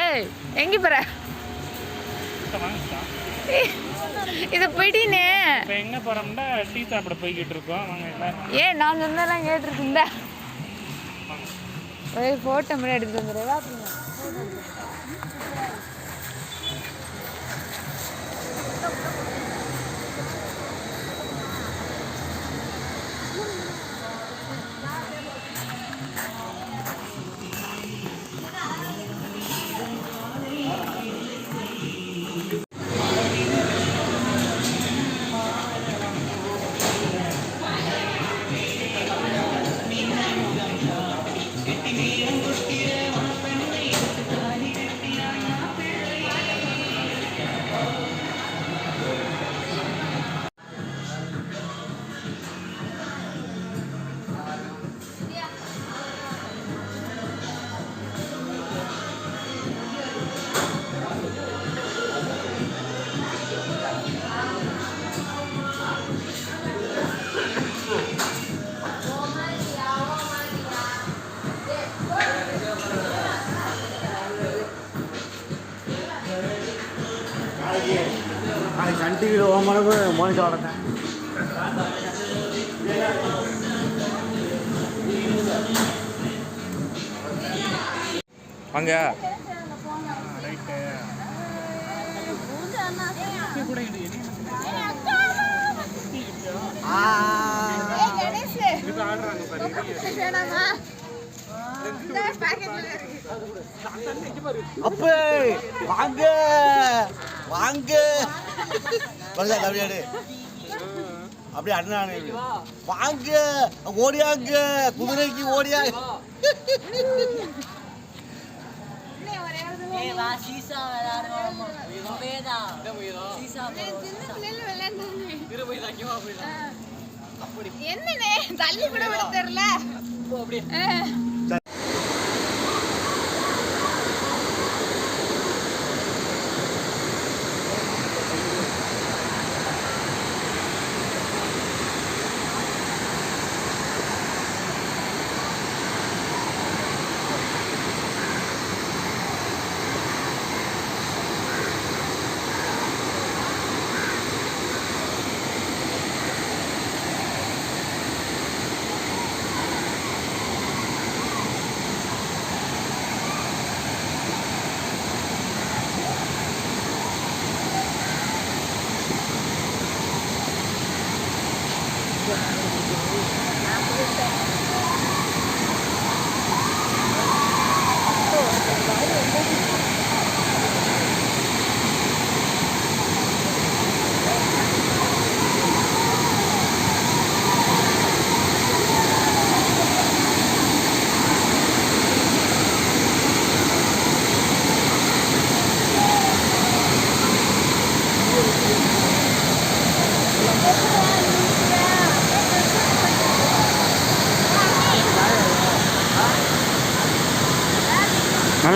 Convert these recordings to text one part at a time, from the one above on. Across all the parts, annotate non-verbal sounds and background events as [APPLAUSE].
ஏய் எங்கே போற? இதை போயிட்டீனே இப்போ எங்கே போகிறோம்னா டீ சாப்பிட போய்கிட்டு இருக்கோம். வாங்க எல்லாரும் ஏ நான் சொன்னதெல்லாம் கேட்டிருக்குந்தா ஒரே ஃபோட்டோ மட்டும் எடுத்து வந்துடுறா நாளைக்கு இது ஆடுறாங்க பாரு அப்பே வாங்க. வாங்க. வரல அப்படியே அப்படியே அண்ணானே வாங்க ஓடியாங்க. குதிரைக்கு ஓடியா. என்னண்ணே தள்ளி கூட விட தெரியல.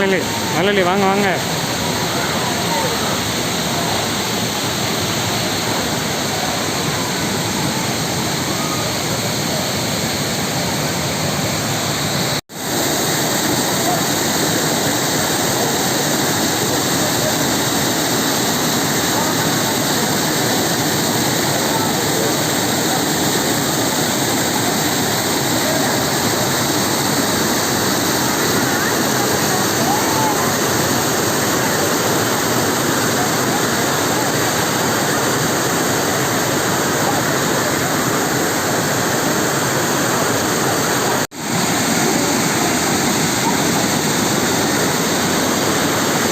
நல்லலி நல்லலி வாங்க வாங்க.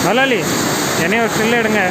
நல்லலி என்னைய ஒரு ஸ்டில் எடுங்க.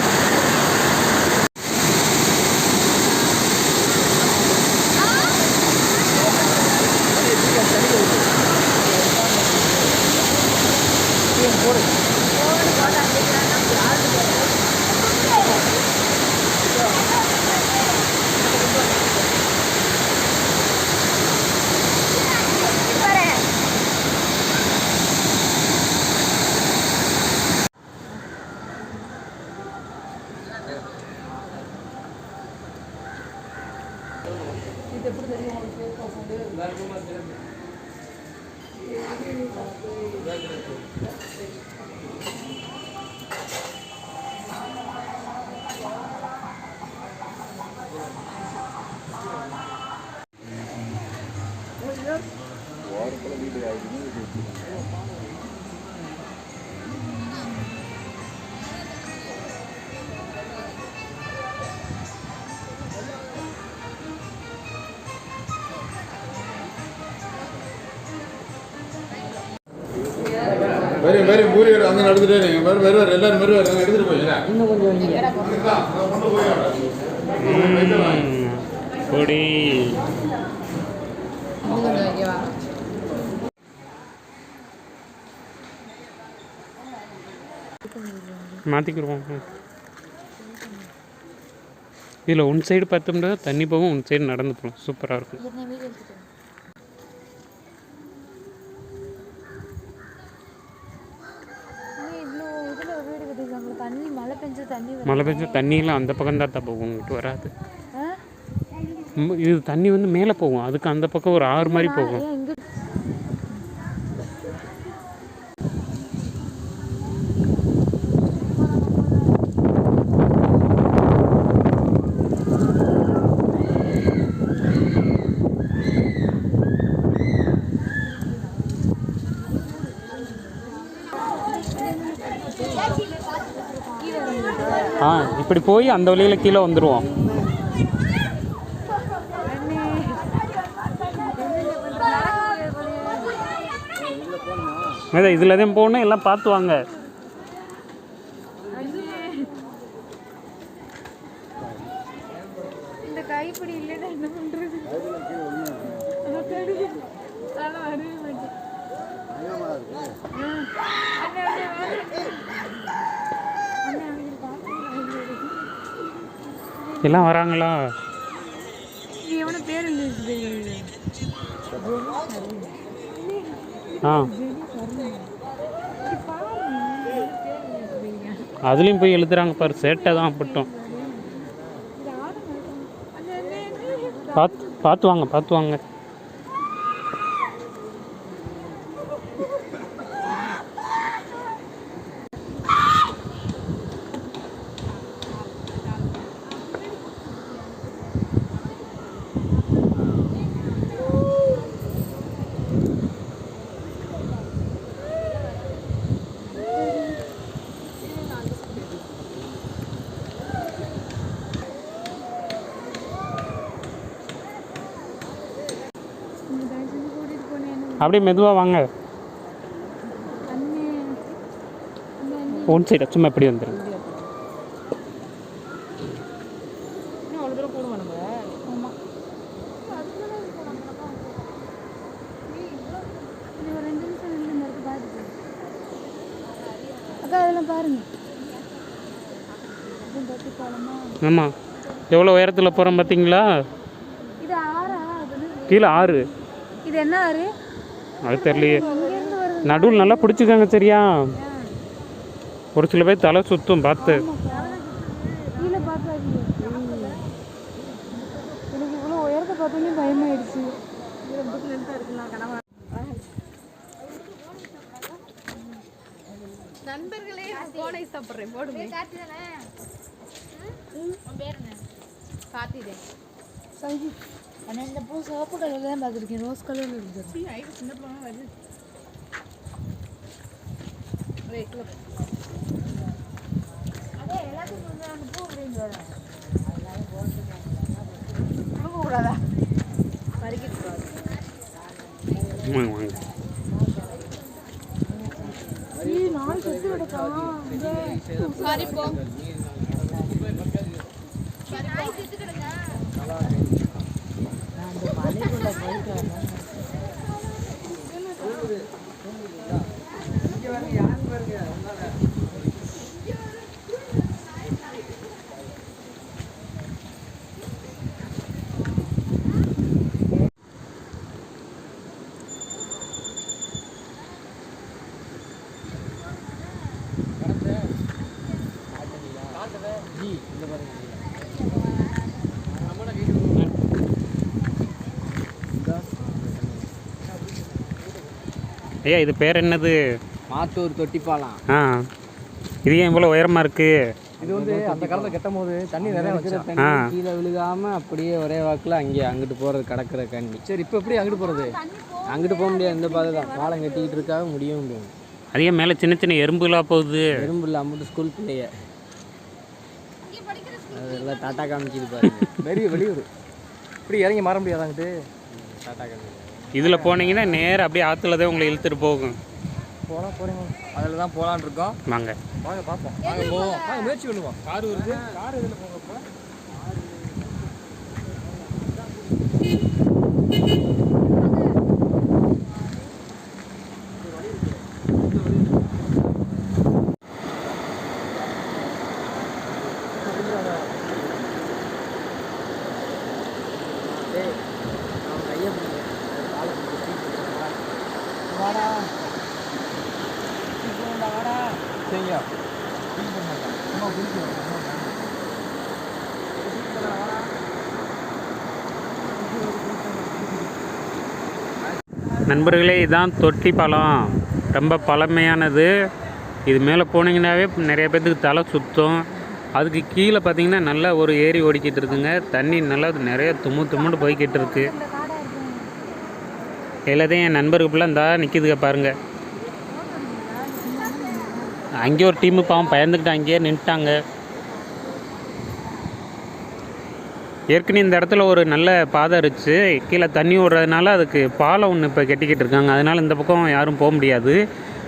dar வரும் பூரி வரும். அங்கே நடந்துட்டே இருங்க வரும் வருவார். எல்லாரும் வருவார். அங்கே எடுத்துட்டு போய். இன்னும் கொஞ்சம் பொடி மாற்றிக்கிடுவோம் இதில் ஒன் சைடு பார்த்தோம்னா தண்ணி போகும் ஒன் சைடு நடந்து போகலாம் சூப்பராக இருக்கும் இவ்வளோ இதில் வீடு கட்டிருக்காங்க தண்ணி மழை பெஞ்சா தண்ணி வரும் மழை பெஞ்சா தண்ணியெலாம் அந்த பக்கம் தான் போகும் இங்கிட்டு வராது. இது தண்ணி வந்து மேலே போகும் அதுக்கு அந்த பக்கம் ஒரு ஆறு மாதிரி போகும் ஏன் இங்க ஆ இப்படி போய் அந்த வழியில் கீழே வந்துடுவோம் இதில் தான் போகணும் எல்லாம் பார்த்து வாங்க. எல்லாம் வராங்களா? ஆ. அதுலேயும் போய் எழுதுறாங்க பாரு சேட்டை தான் பட்டும். பார்த்து பார்த்து வாங்க பார்த்து வாங்க நீ தயவு செஞ்சு கூட்டிட்டு போனேன் என்ன அப்படியே மெதுவாக வாங்க அண்ணே அண்ணே, அண்ணே. ஒன் சைடு சும்மா இப்படி வந்துடும் ஆமா. இது ஒரு ரெண்டு நிமிஷம் நில்லு, இந்த இடத்த பார்த்துட்டு. அக்கா அதெல்லாம் பாருங்க. இது பத்தி பாலமா? ஆமாம் எவ்வளோ உயரத்தில் போகிறோம் பார்த்தீங்களா? கீழே ஆறு. இது என்ன ஆறு? அது தெரியலையே. நடுவில் நல்லா பிடிச்சிக்கோங்க சரியா? ஒரு சில பேர் தலை சுத்தும் பார்த்து. நண்பர்களே கோனை சாப்பிட்றேன். போடுங்க. சங்கீத் ஆனால் இந்த பூ சிவப்பு கலரில் தான் பார்த்துருக்கேன். ரோஸ் கலரில் இருக்குது. சின்ன பூ வருது. அதே எல்லாத்துக்கும் வந்து அந்த பூ அப்படிங்கிறத கூடாதா பறிக்க கூடாது வாங்க வாங்க. சுத்தி ஐயா இது பேர் என்னது? மாத்தூர் தொட்டிப்பாலம். ஆ. இது ஏன் இவ்வளோ உயரமாக இருக்குது இது வந்து அந்த காலத்துல கட்டும் போது தண்ணி நிறைய வச்சு ஆ. கீழே விழுகாம அப்படியே ஒரே வாக்குல அங்கே அங்கிட்டு போறது கடற்கரை கண்டி சரி இப்போ எப்படி அங்கிட்டு போறது? அங்கிட்டு போக முடியாது இந்த பாதை தான். பாலம் கட்டிக்கிட்டு இருக்காக முடியவும் முடியும் அது மேலே சின்ன சின்ன எறும்புலாம் போகுது? எறும்பு இல்லை அம்பிட்டு ஸ்கூல் பிள்ளைய அதெல்லாம் டாட்டா காமிக்குது பாருங்க. [LAUGHS] வெளிய வெளியூர். இப்படி இறங்கி மாற முடியாது அங்கிட்டு? டாட்டா காமிக்குது. இதில் போனீங்கன்னா நேராக அப்படியே ஆற்றுல தான் உங்களை இழுத்துட்டு போகும். போகலாம் போறீங்க. அதில் தான் போகலான் இருக்கோம். வாங்க. வாங்க பார்ப்போம். வாங்க போவோம். வாங்க முயற்சி பண்ணுவோம். கார் வருது. கார் இதில் போங்கப்போ நண்பர்களே இதுதான் தொட்டி பழம். ரொம்ப பழமையானது. இது மேலே போனீங்கன்னாவே நிறைய பேர்த்துக்கு தலை சுத்தம். அதுக்கு கீழே பார்த்தீங்கன்னா நல்லா ஒரு ஏரி ஓடிக்கிட்டு இருக்குங்க. தண்ணி நல்லா நிறைய தும்மு தும்முன்னு போய்கிட்டு இருக்கு. எல்லாத்தையும் என் நண்பருக்கு ஃபுல்லாக இந்தா நிற்கிதுங்க பாருங்கள் அங்கேயே ஒரு டீமு பாவம் பயந்துக்கிட்டு அங்கேயே நின்ட்டாங்க. ஏற்கனவே இந்த இடத்துல ஒரு நல்ல பாதை இருந்துச்சு. கீழே தண்ணி விடுறதுனால அதுக்கு பாலம் ஒன்று இப்போ கெட்டிக்கிட்டு இருக்காங்க. அதனால் இந்த பக்கம் யாரும் போக முடியாது.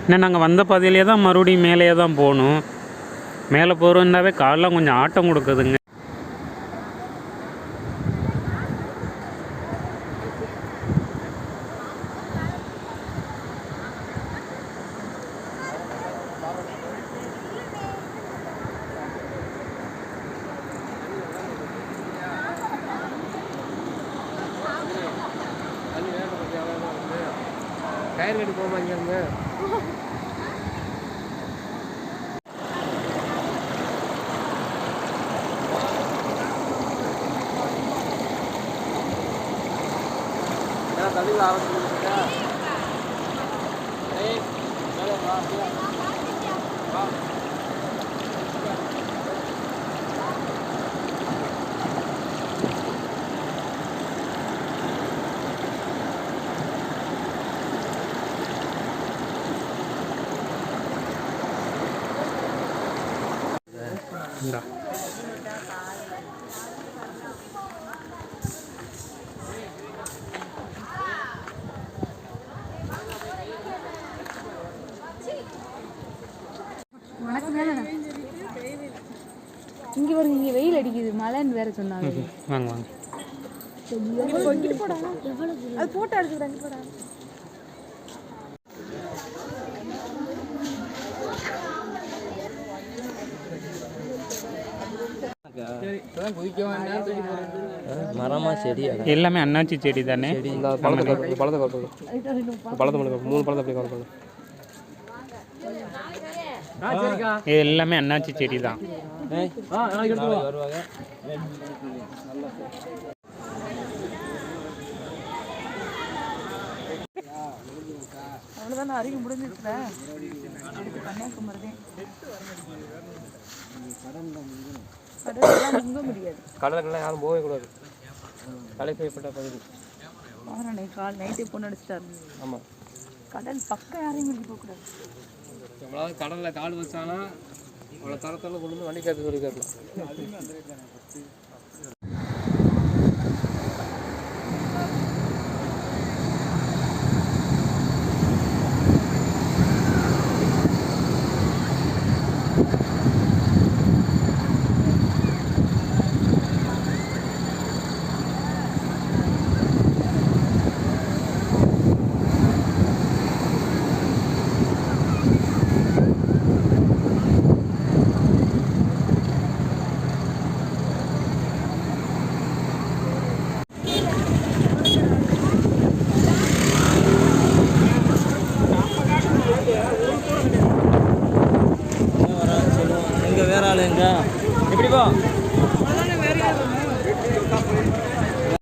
இன்னும் நாங்கள் வந்த பாதையிலே தான் மறுபடியும் மேலேயே தான் போகணும். மேலே போகிறோம்னாவே காலெலாம் கொஞ்சம் ஆட்டம் கொடுக்குதுங்க. டயர் கட்டி போமா இங்க இருந்து தள்ளி ஆரம்பிச்சுட்டா வா. இங்க பாருங்க இங்க வெயில் அடிக்குது. மழைன்னு வேற சொன்னாங்க. வாங்க வாங்க. அது போட்டோ போடா. போடுறது மரமா செடி எல்லாமே அண்ணாச்சி செடி தானே? பழத்தை பழத்தை மூணு பழத்தை அப்படி சரிக்கா இது எல்லாமே அண்ணாச்சி செடி தான். அவ்வளோதான் அறிவு முடிஞ்சிருச்சுல? கன்னியாகுமரி கடல்லாம் முங்க முடியாது. யாரும் போகவே கூடாது. செய்யப்பட்ட பகுதி. கால் நைட்டே பொண்ணு அடிச்சிட்டாரு. ஆமாம் கடல் பக்கம் யாரையும் போகக்கூடாது. நம்மளாவது கடலில் கால் வச்சானா அவ்வளோ தரத்தில் கொண்டு வந்து வண்டி காத்து சொல்லி